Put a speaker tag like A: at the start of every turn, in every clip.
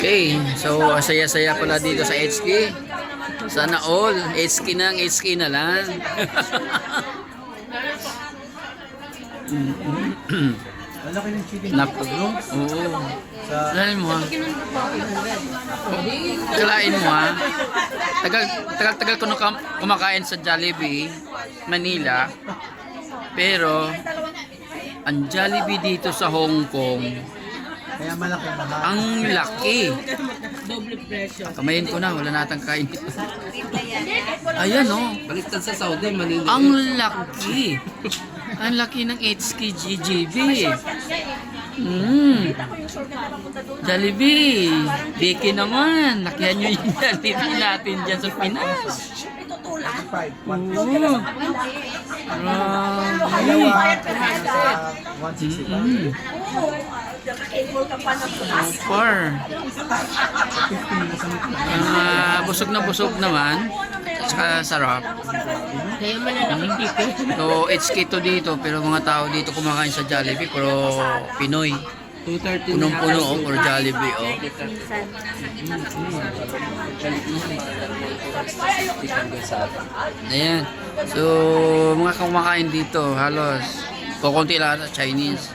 A: Okay, so saya-saya pala dito sa HK. Sana all, HK na ang HK na lang.
B: Malaki ng chicken
A: Naku, oo. Kalain mo ha. Kalain mo ha. Tagal, tagal, tagal ko na kumakain sa Jollibee, Manila. Pero, ang Jollibee dito sa Hong Kong,
B: Kaya malaki lahat.
A: ang laki. Kamayin ko na, wala natang kain. Ayan oh.
C: Baliktad sa Saudi, Manila.
A: Ang laki. Ang laki ng HK GGB. Mm. Jollibee. Biki naman. Lakihan nyo yung Jollibee natin dyan sa Pinas. Oo. Grabe.
B: Sa 165.
A: Super. Ah, busog na busog naman. Saka sarap. So, HK to dito, pero mga tao dito kumakain sa Jollibee, pero Pinoy.
C: 230
A: Punong-puno, oh, or Jollibee, oh. Ayan. So, mga kumakain dito, halos, kukunti lang Chinese.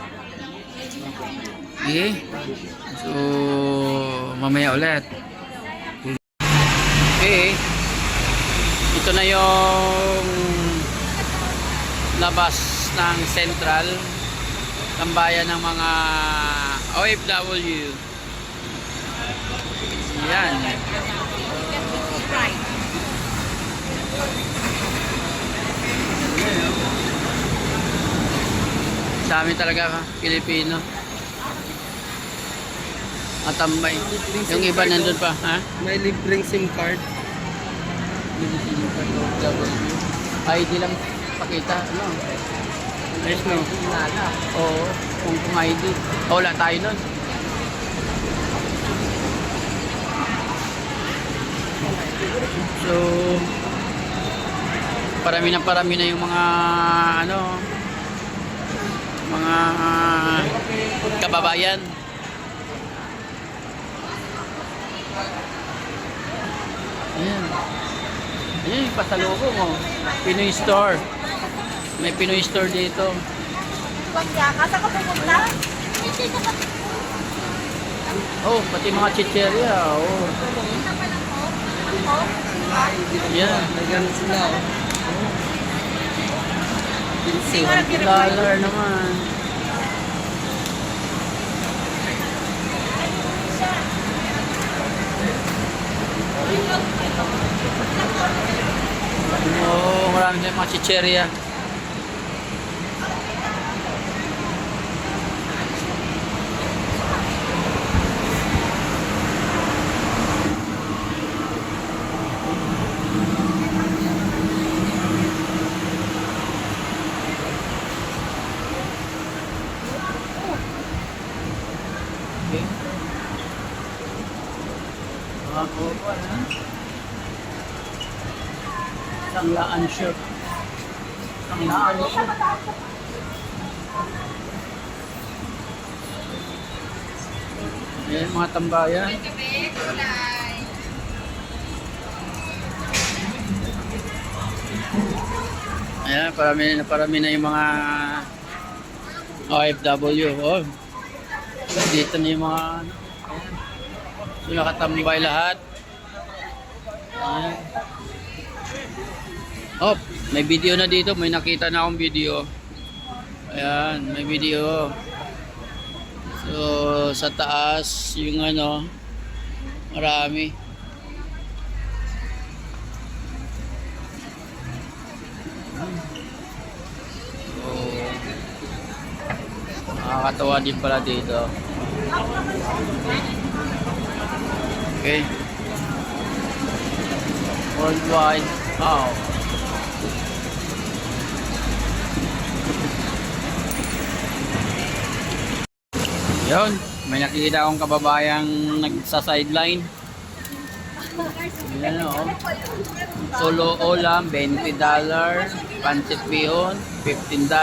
A: Okay? So, mamaya ulit. Okay. Ito na yung labas ng Central tambayan ng mga OFW. Yan. Sa amin talaga Pilipino. Matambay. Yung iba nandun pa, ha?
C: May libreng SIM card.
A: ID lang pakita, ano?
C: Yes, no.
A: Oo, kung kung ID. Oh, wala tayo nun. So, parami na parami na yung mga ano mga kababayan. Ayan. Ayan yung pasalubong oh. Pinoy Store. May Pinoy Store dito.
D: Kasa ka pupunta?
A: Oh, pati mga chicheria. Oh.
C: May ganun sila, oh.
A: Dollar naman. Oh, marami din mga chicheria. Mga kopa na. Sanglaan shirt. Sanglaan shirt. Ayan mga tambayan. Ayan, parami na parami na yung mga OFW. Oh. Dito na yung mga ano. So, nakatambay lahat. Oh, may video na dito. May nakita na akong video. Ayan, may video. So, sa taas, yung ano, marami. So, nakakatawa din pala dito. Okay. Worldwide. Wow. Yun, may nakikita akong kababayang nagsa-sideline. Yan o. Solo olam, $20. Pancit bihon, $15.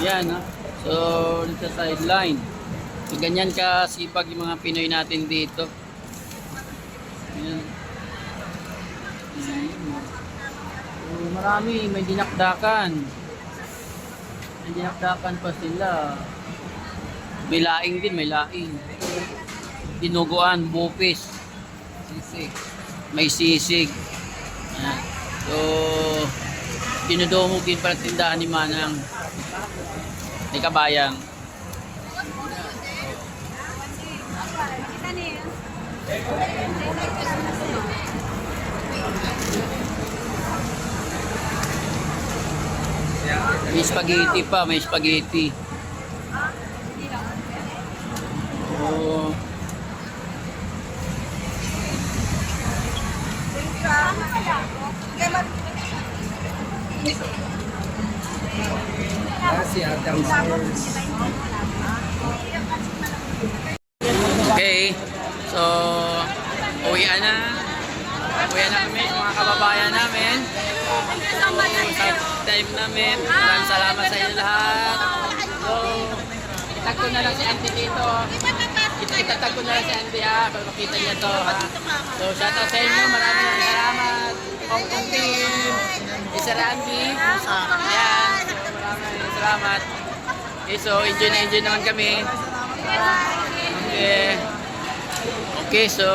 A: Yan ha. So, nagsa-sideline. So, ganyan ka sipag yung mga Pinoy natin dito. Ayan. So, marami, may dinakdakan. May dinakdakan pa sila. May laing din, may laing. Dinuguan, bupis. Sisig. May sisig. Ayan. So, dinudumog din pala tindahan ni Manang. Ni Kabayang. May spaghetti pa, may spaghetti. Oh. Okay. So, uwian na. Uwian na kami, mga kababayan namin. So, time namin, maraming salamat sa inyo lahat. So, itag ko na lang si Auntie dito. Ito, itatag ko na lang si Auntie ha, para niya to ha. So, shout out sa inyo, maraming salamat. Hong Kong team, Isa Randy. Yan, so, maraming salamat. Okay, so enjoy na enjoy naman kami. Okay. Okay, so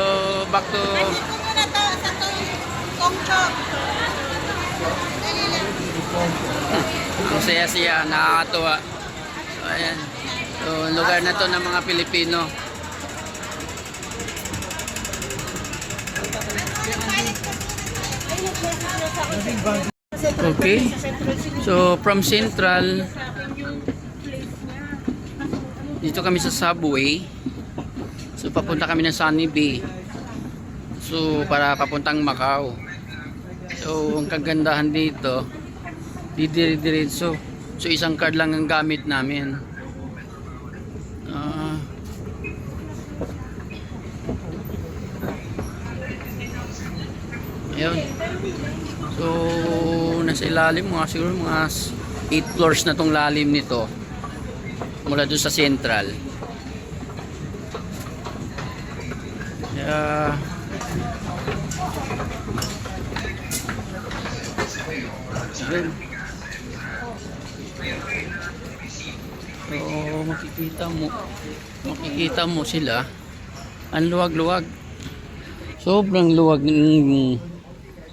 A: back to ang saya-saya, nakakatuwa. So, ayan. So, lugar na to ng mga Pilipino. Okay. So, from Central, dito kami sa subway. So, papunta kami ng Sunny Bay. So, para papuntang Macau. So, ang kagandahan dito, didiri-diretso. So, isang card lang ang gamit namin. Ah. ayun. So, nasa ilalim mga siguro mga 8 floors na tong lalim nito. Mula doon sa central. Kaya Ayun. So, makikita mo makikita mo sila. Ang luwag-luwag. Sobrang luwag ng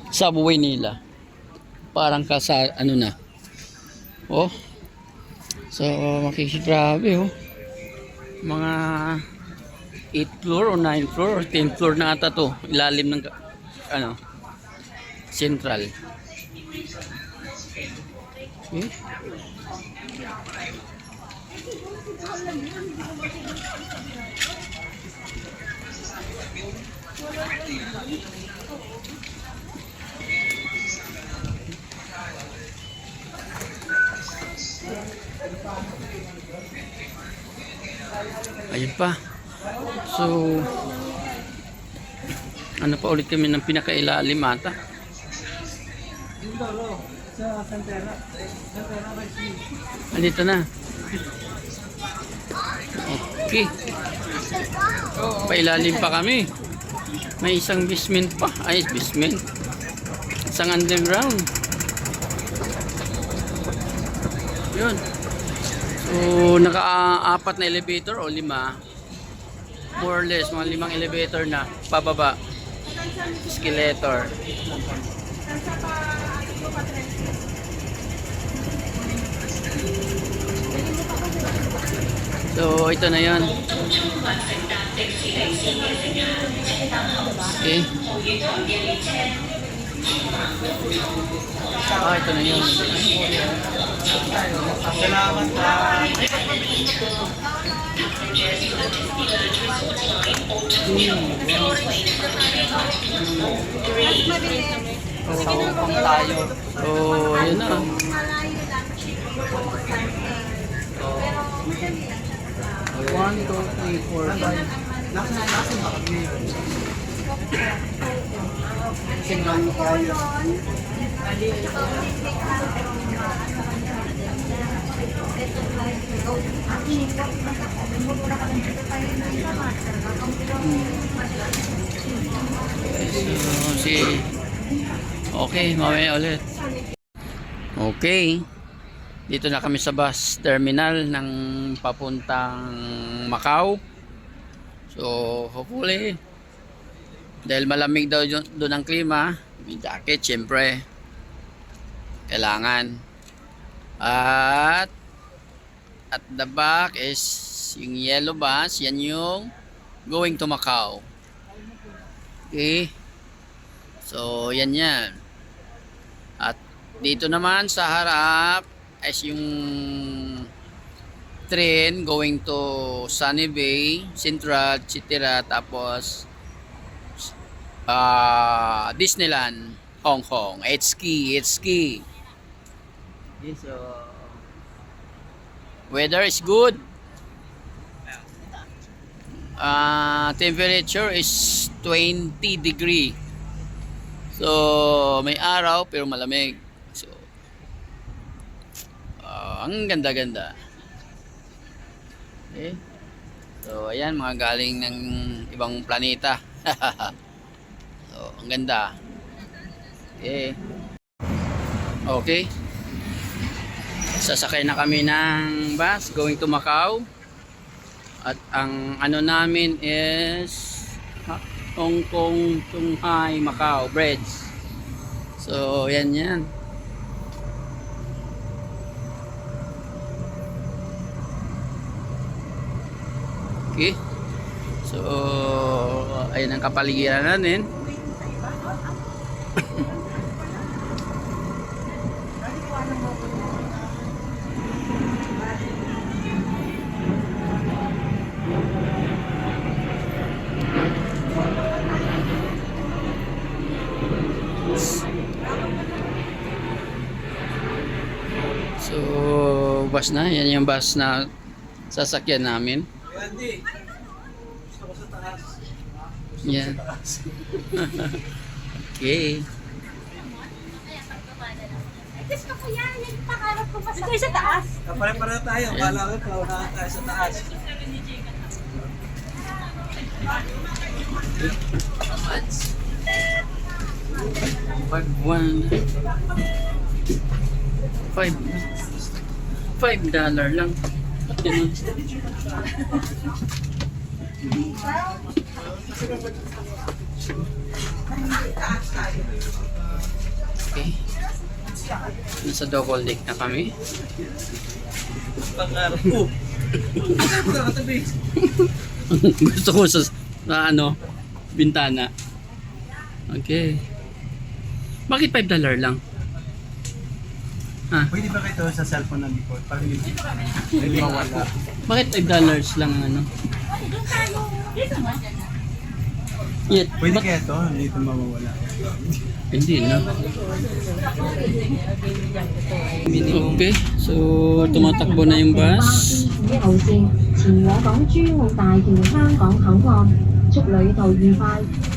A: subway nila. Parang ka sa ano na. Oh. So makikita grabe oh. Mga 8 floor o 9 floor or 10 floor na ata to ilalim ng ano central okay. Ayun pa. So, ano pa ulit kami ng pinakailalim ata? Andito na. Okay. Pailalim pa kami. May isang basement pa. Ay, basement. Isang underground. Yun. So, naka-apat na elevator o lima. More or less, mga limang elevator na pababa. Escalator. So, ito na yan. Okay. Ah, ito na yun.
B: Salamat
C: Saupang tayo.
A: So, yun na.
C: One, two, three, four, five.
B: Nasa nasa ba kami?
A: So, si... Okay, mamaya ulit. Okay. Dito na kami sa bus terminal ng papuntang Macau. So, hopefully, dahil malamig daw doon ang klima, may jacket, syempre, kailangan. At, at the back is yung yellow bus, yan yung going to Macau. Okay. So, yan yan. At dito naman sa harap is yung train going to Sunny Bay, Central, Chitira, tapos ah Disneyland, Hong Kong. It's ski, it's ski. Okay, so weather is good. Ah, temperature is 20 degree. So, may araw pero malamig. So, ah, ang ganda-ganda. Okay. So, ayan, mga galing ng ibang planeta. so, ang ganda. Okay. Okay. Sasakay na kami ng bus going to Macau. At ang ano namin is Hong Kong, Shanghai, Macau Bridge. So, yan yan. Okay. So, ayun ang kapaligiran natin. Bus na. Yan yung bus na sasakyan namin.
B: Andy, gusto ko sa taas.
A: Yan. okay.
D: Gusto ko yan. Yung pangarap ko pa sa... sa taas.
B: Kapare-pare tayo. Kala ko, paunahan tayo sa taas.
A: Pag one... Five... Five dollar lang. Okay. Nasa double deck na kami.
B: Pangarap ko.
A: Gusto ko sa, sa ano, bintana. Okay. Bakit 5 dollar lang? Ha?
B: Pwede ba kayo sa cellphone ng likod? Para hindi hindi mawala.
A: Bakit 5 dollars lang ang ano? Yet,
B: Pwede kaya ito? Hindi ito mawawala.
A: Hindi na. Okay, so tumatakbo na yung bus.
E: 一